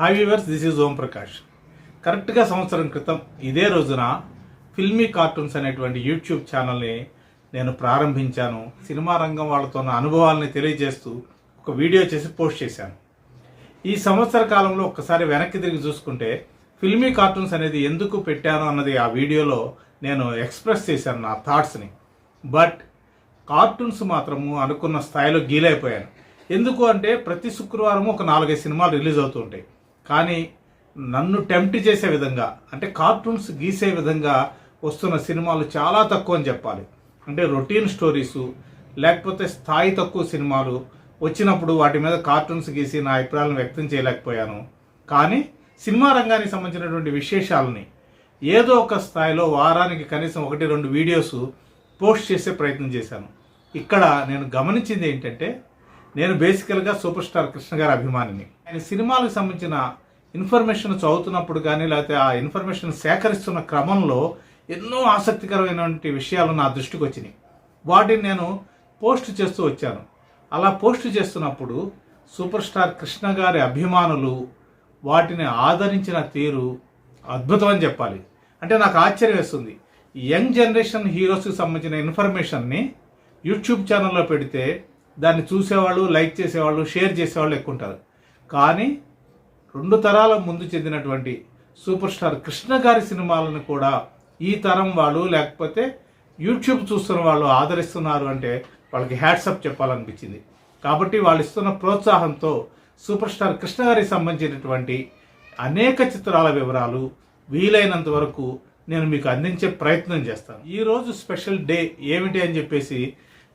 Hi viewers this is Om Prakash కరెక్ట్గా సంవత్సరం క్రితం ఇదే రోజున ఫిల్మీ కార్టూన్స్ అనేటువంటి యూట్యూబ్ ఛానల్ని నేను ప్రారంభించాను. సినిమా రంగం వాళ్ళతో ఉన్న అనుభవాల్ని తెలియజేస్తూ ఒక వీడియో చేసి పోస్ట్ చేశాను. ఈ సంవత్సర కాలంలో ఒక్కసారి వెనక్కి తిరిగి చూసుకుంటే ఫిల్మీ కార్టూన్స్ అనేది ఎందుకు పెట్టాను అన్నది ఆ వీడియోలో నేను ఎక్స్ప్రెస్ చేశాను నా థాట్స్ని. బట్ కార్టూన్స్ మాత్రము అనుకున్న స్థాయిలో గీలైపోయాను ఎందుకు అంటే ప్రతి శుక్రవారం ఒక నాలుగైదు సినిమాలు రిలీజ్ అవుతుంటాయి కానీ నన్ను టెంప్ట్ చేసే విధంగా అంటే కార్టూన్స్ గీసే విధంగా వస్తున్న సినిమాలు చాలా తక్కువ అని చెప్పాలి. అంటే రొటీన్ స్టోరీసు లేకపోతే స్థాయి తక్కువ సినిమాలు వచ్చినప్పుడు వాటి మీద కార్టూన్స్ గీసి నా అభిప్రాయాలను వ్యక్తం చేయలేకపోయాను. కానీ సినిమా రంగానికి సంబంధించినటువంటి విశేషాలని ఏదో ఒక స్థాయిలో వారానికి కనీసం ఒకటి రెండు వీడియోస్ పోస్ట్ చేసే ప్రయత్నం చేశాను. ఇక్కడ నేను గమనించింది ఏంటంటే నేను బేసికల్గా సూపర్ స్టార్ కృష్ణ గారి అభిమానిని. ఆయన సినిమాలకు సంబంధించిన ఇన్ఫర్మేషన్ చదువుతున్నప్పుడు కానీ లేకపోతే ఆ ఇన్ఫర్మేషన్ సేకరిస్తున్న క్రమంలో ఎన్నో ఆసక్తికరమైనటువంటి విషయాలు నా దృష్టికి వచ్చినాయి. వాటిని నేను పోస్ట్ చేస్తూ వచ్చాను. అలా పోస్ట్ చేస్తున్నప్పుడు సూపర్ స్టార్ కృష్ణ గారి అభిమానులు వాటిని ఆదరించిన తీరు అద్భుతం అని చెప్పాలి. అంటే నాకు ఆశ్చర్యం వేస్తుంది. యంగ్ జనరేషన్ హీరోస్కి సంబంధించిన ఇన్ఫర్మేషన్ని యూట్యూబ్ ఛానల్లో పెడితే దాన్ని చూసేవాళ్ళు లైక్ చేసేవాళ్ళు షేర్ చేసేవాళ్ళు ఎక్కువ ఉంటారు. కానీ రెండు తరాల ముందు చెందినటువంటి సూపర్ స్టార్ కృష్ణ గారి సినిమాలను కూడా ఈ తరం వాళ్ళు లేకపోతే యూట్యూబ్ చూస్తున్న వాళ్ళు ఆదరిస్తున్నారు అంటే వాళ్ళకి హ్యాట్సప్ చెప్పాలనిపించింది. కాబట్టి వాళ్ళు ఇస్తున్న ప్రోత్సాహంతో సూపర్ స్టార్ కృష్ణ గారికి సంబంధించినటువంటి అనేక చిత్రాల వివరాలు వీలైనంత వరకు నేను మీకు అందించే ప్రయత్నం చేస్తాను. ఈరోజు స్పెషల్ డే ఏమిటి అని చెప్పేసి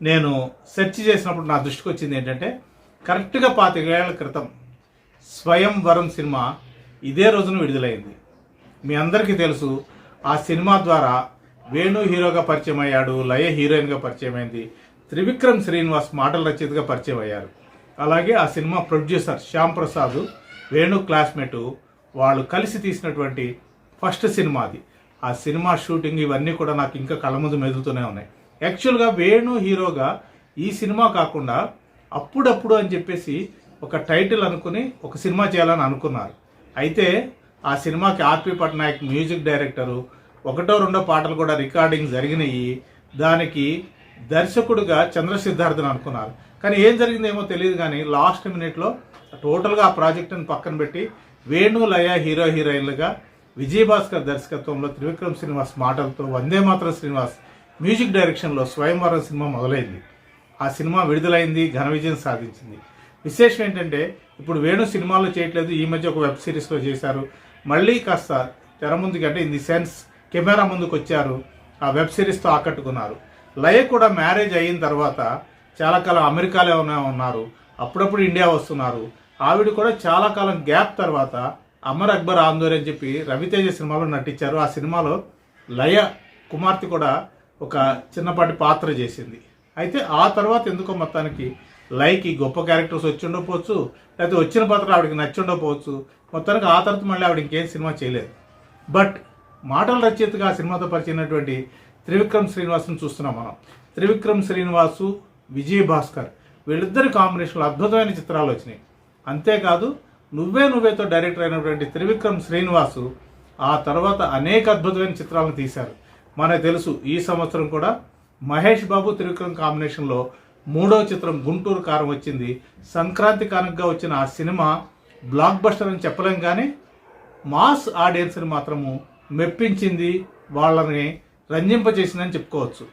నేను సెర్చ్ చేసినప్పుడు నా దృష్టికి వచ్చింది ఏంటంటే కరెక్ట్గా పాతికేళ్ళ క్రితం స్వయంవరం సినిమా ఇదే రోజున విడుదలైంది. మీ అందరికీ తెలుసు ఆ సినిమా ద్వారా వేణు హీరోగా పరిచయం అయ్యాడు లయ హీరోయిన్గా పరిచయం అయింది త్రివిక్రమ్ శ్రీనివాస్ మాటల రచయితగా పరిచయం అయ్యారు అలాగే ఆ cinema producer Shyam Prasad Venu classmate వాళ్ళు కలిసి తీసినటువంటి ఫస్ట్ సినిమా అది. ఆ సినిమా షూటింగ్ ఇవన్నీ కూడా నాకు ఇంకా కళ్ళ ముందు మెదులుతూనే ఉన్నాయి. యాక్చువల్గా వేణు హీరోగా ఈ సినిమా కాకుండా అప్పుడప్పుడు అని చెప్పేసి ఒక టైటిల్ అనుకుని ఒక సినిమా చేయాలని అనుకున్నారు. అయితే ఆ సినిమాకి ఆర్పి పట్నాయక్ మ్యూజిక్ డైరెక్టరు ఒకటో రెండో పాటలు కూడా రికార్డింగ్ జరిగినాయి. దానికి దర్శకుడుగా చంద్ర సిద్ధార్థన్ అనుకున్నారు. కానీ ఏం జరిగిందేమో తెలియదు కానీ లాస్ట్ మినిట్లో టోటల్గా ఆ ప్రాజెక్టుని పక్కన పెట్టి వేణు లయ హీరో హీరోయిన్లుగా విజయభాస్కర్ దర్శకత్వంలో త్రివిక్రమ్ శ్రీనివాస్ మాటలతో వందే మాత్రం శ్రీనివాస్ మ్యూజిక్ డైరెక్షన్లో స్వయంవరం సినిమా మొదలైంది. ఆ సినిమా విడుదలైంది ఘన విజయం సాధించింది. విశేషం ఏంటంటే ఇప్పుడు వేణు సినిమాలు చేయట్లేదు ఈ మధ్య ఒక వెబ్ సిరీస్లో చేశారు. మళ్ళీ కాస్త తెర ముందుకి అంటే ఇన్ ది సెన్స్ కెమెరా ముందుకు వచ్చారు ఆ వెబ్ సిరీస్తో ఆకట్టుకున్నారు. లయ కూడా మ్యారేజ్ అయిన తర్వాత చాలా కాలం అమెరికాలో ఉన్నారు. అప్పుడప్పుడు ఇండియా వస్తున్నారు. ఆవిడ కూడా చాలా కాలం గ్యాప్ తర్వాత అమర్ అక్బర్ ఆందోళన అని చెప్పి రవితేజ సినిమాలో నటించారు. ఆ సినిమాలో లయ కుమార్తె కూడా ఒక చిన్నపాటి పాత్ర చేసింది. అయితే ఆ తర్వాత ఎందుకో మొత్తానికి లైకి గొప్ప క్యారెక్టర్స్ వచ్చి ఉండకపోవచ్చు లేకపోతే వచ్చిన పాత్ర ఆవిడకి నచ్చి ఉండకపోవచ్చు మొత్తానికి ఆ తర్వాత మళ్ళీ ఆవిడ ఇంకేం సినిమా చేయలేదు. బట్ మాటల రచయితగా ఆ సినిమాతో పరిచయమైనటువంటి త్రివిక్రమ్ శ్రీనివాస్ని చూస్తున్నాం మనం. త్రివిక్రమ్ శ్రీనివాసు విజయ్ భాస్కర్ వీళ్ళిద్దరి కాంబినేషన్లో అద్భుతమైన చిత్రాలు వచ్చినాయి. అంతేకాదు నువ్వే నువ్వేతో డైరెక్టర్ అయినటువంటి త్రివిక్రమ్ శ్రీనివాసు ఆ తర్వాత అనేక అద్భుతమైన చిత్రాలను తీశారు. మనకు తెలుసు ఈ సంవత్సరం కూడా మహేష్ బాబు త్రివిక్రమ్ కాంబినేషన్లో మూడో చిత్రం గుంటూరు కారం వచ్చింది. సంక్రాంతి కానుకగా వచ్చిన ఆ సినిమా బ్లాక్ బస్టర్ అని చెప్పలేం కానీ మాస్ ఆడియన్స్ని మాత్రము మెప్పించింది వాళ్ళని రంజింపజేసిందని చెప్పుకోవచ్చు.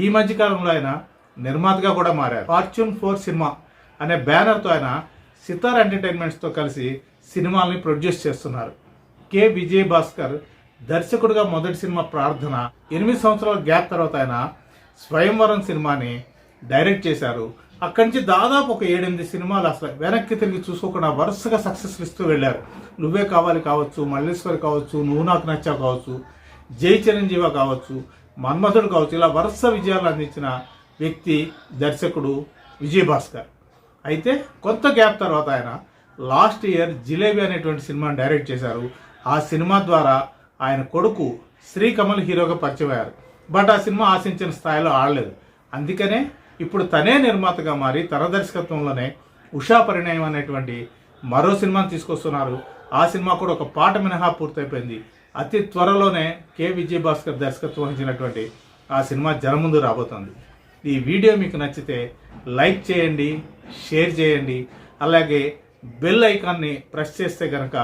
ఈ మధ్యకాలంలో ఆయన నిర్మాతగా కూడా మారారు. ఫార్చ్యూన్ ఫోర్ సినిమా అనే బ్యానర్తో ఆయన సితార్ ఎంటర్టైన్మెంట్స్తో కలిసి సినిమాల్ని ప్రొడ్యూస్ చేస్తున్నారు. కె. విజయ్ భాస్కర్ దర్శకుడిగా మొదటి సినిమా ప్రార్థన ఎనిమిది సంవత్సరాల గ్యాప్ తర్వాత ఆయన స్వయంవరం సినిమాని డైరెక్ట్ చేశారు. అక్కడి నుంచి దాదాపు ఒక ఏడెనిమిది సినిమాలు అసలు వెనక్కి తిరిగి చూసుకోకుండా వరుసగా సక్సెస్ ఇస్తూ వెళ్ళారు. నువ్వే కావాలి కావచ్చు మల్లేశ్వరి కావచ్చు నువ్వు నాకు నచ్చా కావచ్చు జై చిరంజీవ కావచ్చు మన్మథుడు కావచ్చు ఇలా వరుస విజయాలు అందించిన వ్యక్తి దర్శకుడు విజయభాస్కర్. అయితే కొంత గ్యాప్ తర్వాత ఆయన లాస్ట్ ఇయర్ జిలేబీ అనేటువంటి సినిమాని డైరెక్ట్ చేశారు. ఆ సినిమా ద్వారా ఆయన కొడుకు శ్రీకమల్ హీరోగా పరిచయం అయ్యారు. బట్ ఆ సినిమా ఆశించిన స్థాయిలో ఆడలేదు. అందుకనే ఇప్పుడు తనే నిర్మాతగా మారి తన దర్శకత్వంలోనే ఉషా పరిణయం అనేటువంటి మరో సినిమాను తీసుకొస్తున్నారు. ఆ సినిమా కూడా ఒక పాట మినహా పూర్తయిపోయింది. అతి త్వరలోనే కె. విజయ్ భాస్కర్ దర్శకత్వం వహించినటువంటి ఆ సినిమా జనముందు రాబోతుంది. ఈ వీడియో మీకు నచ్చితే లైక్ చేయండి షేర్ చేయండి అలాగే బెల్ ఐకాన్ని ప్రెస్ చేస్తే కనుక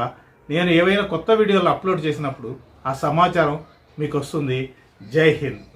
నేను ఏవైనా కొత్త వీడియోలు అప్లోడ్ చేసినప్పుడు ఆ సమాచారం మీకు వస్తుంది. జై హింద్.